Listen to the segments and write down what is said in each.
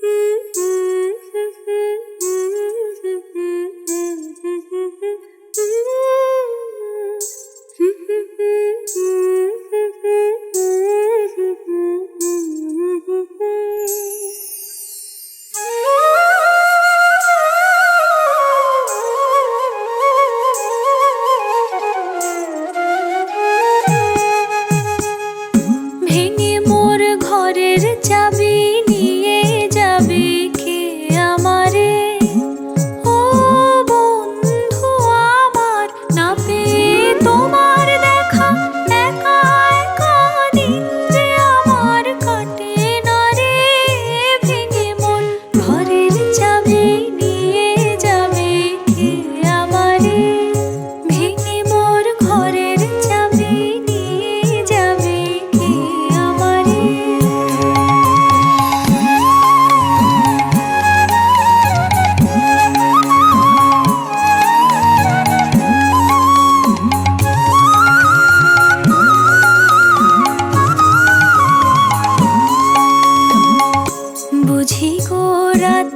ভেঙে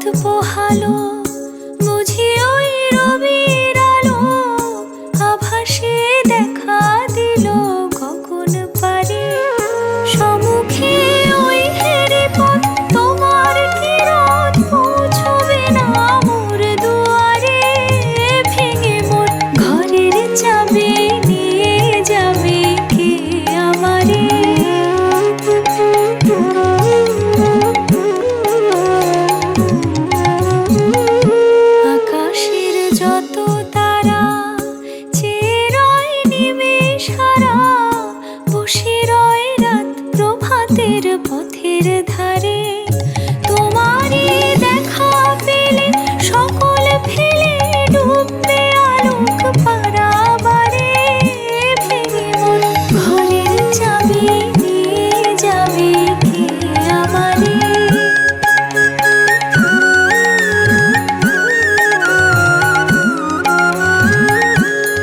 রাত পোহালো। পথের ধারে তোমারই দেখা পেলে, সকল ফেলে ডুববে আলোক পারাবারে। ভেঙে মন ঘরের চাবি যাবে কে আমারে?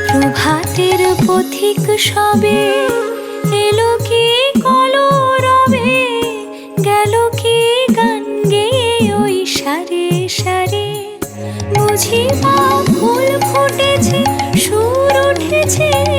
প্রভাতের পথিক সবে 情